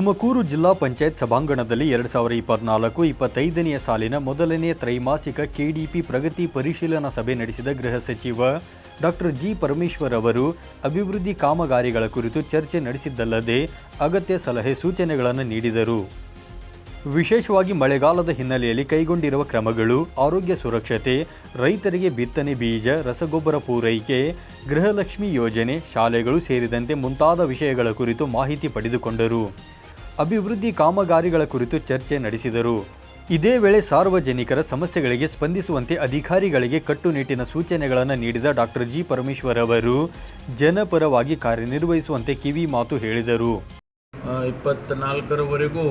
ತುಮಕೂರು ಜಿಲ್ಲಾ ಪಂಚಾಯತ್ ಸಭಾಂಗಣದಲ್ಲಿ ಎರಡು ಸಾವಿರ ಇಪ್ಪತ್ನಾಲ್ಕು ಇಪ್ಪತ್ತೈದನೆಯ ಸಾಲಿನ ಮೊದಲನೇ ತ್ರೈಮಾಸಿಕ ಕೆಡಿಪಿ ಪ್ರಗತಿ ಪರಿಶೀಲನಾ ಸಭೆ ನಡೆಸಿದ ಗೃಹ ಸಚಿವ ಡಾಕ್ಟರ್ ಜಿ ಪರಮೇಶ್ವರ್ ಅವರು, ಅಭಿವೃದ್ಧಿ ಕಾಮಗಾರಿಗಳ ಕುರಿತು ಚರ್ಚೆ ನಡೆಸಿದ್ದಲ್ಲದೆ ಅಗತ್ಯ ಸಲಹೆ ಸೂಚನೆಗಳನ್ನು ನೀಡಿದರು. ವಿಶೇಷವಾಗಿ ಮಳೆಗಾಲದ ಹಿನ್ನೆಲೆಯಲ್ಲಿ ಕೈಗೊಂಡಿರುವ ಕ್ರಮಗಳು, ಆರೋಗ್ಯ ಸುರಕ್ಷತೆ, ರೈತರಿಗೆ ಬಿತ್ತನೆ ಬೀಜ, ರಸಗೊಬ್ಬರ ಪೂರೈಕೆ, ಗೃಹಲಕ್ಷ್ಮಿ ಯೋಜನೆ, ಶಾಲೆಗಳು ಸೇರಿದಂತೆ ಮುಂತಾದ ವಿಷಯಗಳ ಕುರಿತು ಮಾಹಿತಿ ಪಡೆದುಕೊಂಡರು. ಅಭಿವೃದ್ಧಿ ಕಾಮಗಾರಿಗಳ ಕುರಿತು ಚರ್ಚೆ ನಡೆಸಿದರು. ಇದೇ ವೇಳೆ ಸಾರ್ವಜನಿಕರ ಸಮಸ್ಯೆಗಳಿಗೆ ಸ್ಪಂದಿಸುವಂತೆ ಅಧಿಕಾರಿಗಳಿಗೆ ಕಟ್ಟುನಿಟ್ಟಿನ ಸೂಚನೆಗಳನ್ನು ನೀಡಿದ ಡಾಕ್ಟರ್ ಜಿ. ಪರಮೇಶ್ವರ್ ಅವರು ಜನಪರವಾಗಿ ಕಾರ್ಯನಿರ್ವಹಿಸುವಂತೆ ಕಿವಿ ಮಾತು ಹೇಳಿದರು. ಇಪ್ಪತ್ನಾಲ್ಕರವರೆಗೂ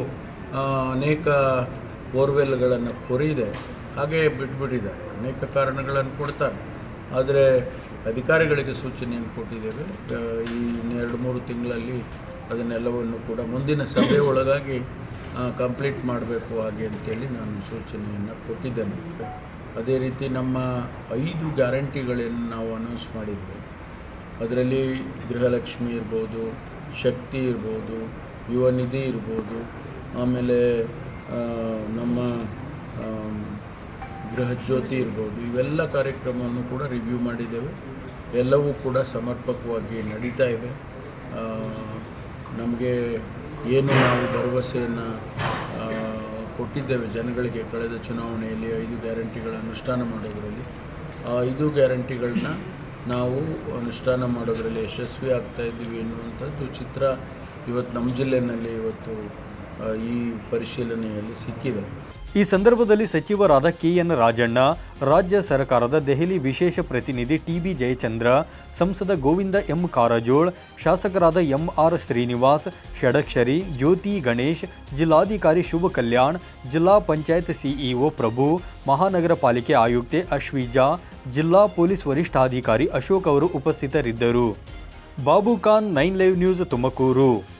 ಅನೇಕ ಬೋರ್ವೆಲ್ಗಳನ್ನು ಕೊರಿದೆ. ಹಾಗೆ ಬಿಟ್ಬಿಟ್ಟಿದ್ದಾರೆ ಅನೇಕ ಕಾರಣಗಳನ್ನು ಕೊಡ್ತಾರೆ. ಆದರೆ ಅಧಿಕಾರಿಗಳಿಗೆ ಸೂಚನೆಯನ್ನು ಕೊಟ್ಟಿದ್ದೇವೆ. ಈ ಇನ್ನೆರಡು ಮೂರು ತಿಂಗಳಲ್ಲಿ ಅದನ್ನೆಲ್ಲವನ್ನು ಕೂಡ ಮುಂದಿನ ಸಭೆ ಒಳಗಾಗಿ ಕಂಪ್ಲೀಟ್ ಮಾಡಬೇಕು ಹಾಗೆ ಅಂತೇಳಿ ನಾನು ಸೂಚನೆಯನ್ನು ಕೊಟ್ಟಿದ್ದೇನೆ. ಅದೇ ರೀತಿ ನಮ್ಮ ಐದು ಗ್ಯಾರಂಟಿಗಳನ್ನು ನಾವು ಅನೌನ್ಸ್ ಮಾಡಿದ್ವಿ. ಅದರಲ್ಲಿ ಗೃಹಲಕ್ಷ್ಮಿ ಇರ್ಬೋದು ಶಕ್ತಿ ಇರ್ಬೋದು ಯುವ ನಿಧಿ ಇರ್ಬೋದು ಆಮೇಲೆ ನಮ್ಮ ಗೃಹಜ್ಯೋತಿ ಗೃಹ ಜ್ಯೋತಿ ಇರ್ಬೋದು ಇವೆಲ್ಲ ಕಾರ್ಯಕ್ರಮವನ್ನು ಕೂಡ ರಿವ್ಯೂ ಮಾಡಿದ್ದೇವೆ. ಎಲ್ಲವೂ ಕೂಡ ಸಮರ್ಪಕವಾಗಿ ನಡೀತಾ ಆ, ನಮಗೆ ಏನು ನಾವು ಭರವಸೆಯನ್ನು ಕೊಟ್ಟಿದ್ದೇವೆ ಜನಗಳಿಗೆ ಕಳೆದ ಚುನಾವಣೆಯಲ್ಲಿ ಐದು ಗ್ಯಾರಂಟಿಗಳ ಅನುಷ್ಠಾನ ಮಾಡೋದರಲ್ಲಿ. ಐದು ಗ್ಯಾರಂಟಿಗಳನ್ನ ನಾವು ಅನುಷ್ಠಾನ ಮಾಡೋದರಲ್ಲಿ ಯಶಸ್ವಿ ಆಗ್ತಾ ಇದ್ದೀವಿ ಎನ್ನುವಂಥದ್ದು ಚಿತ್ರ ಇವತ್ತು ನಮ್ಮ ಜಿಲ್ಲೆಯಲ್ಲಿ ಇವತ್ತು ಈ ಪರಿಶೀಲನೆಯಲ್ಲಿ ಸಿಕ್ಕಿದೆ. ಈ ಸಂದರ್ಭದಲ್ಲಿ ಸಚಿವರಾದ ಕೆಎನ್ ರಾಜಣ್ಣ, ರಾಜ್ಯ ಸರ್ಕಾರದ ದೆಹಲಿ ವಿಶೇಷ ಪ್ರತಿನಿಧಿ ಟಿಬಿ ಜಯಚಂದ್ರ, ಸಂಸದ ಗೋವಿಂದ ಎಂ ಕಾರಜೋಳ್, ಶಾಸಕರಾದ ಎಂಆರ್ ಶ್ರೀನಿವಾಸ್, ಷಡಕ್ಷರಿ, ಜ್ಯೋತಿ ಗಣೇಶ್, ಜಿಲ್ಲಾಧಿಕಾರಿ ಶುಭ ಕಲ್ಯಾಣ್ ಜಿಲ್ಲಾ ಪಂಚಾಯತ್ ಸಿಇಒ ಪ್ರಭು, ಮಹಾನಗರ ಪಾಲಿಕೆ ಆಯುಕ್ತೆ ಅಶ್ವಿಜಾ, ಜಿಲ್ಲಾ ಪೊಲೀಸ್ ವರಿಷ್ಠಾಧಿಕಾರಿ ಅಶೋಕ್ ಅವರು ಉಪಸ್ಥಿತರಿದ್ದರು. Babu Khan nine live news Tumakuru.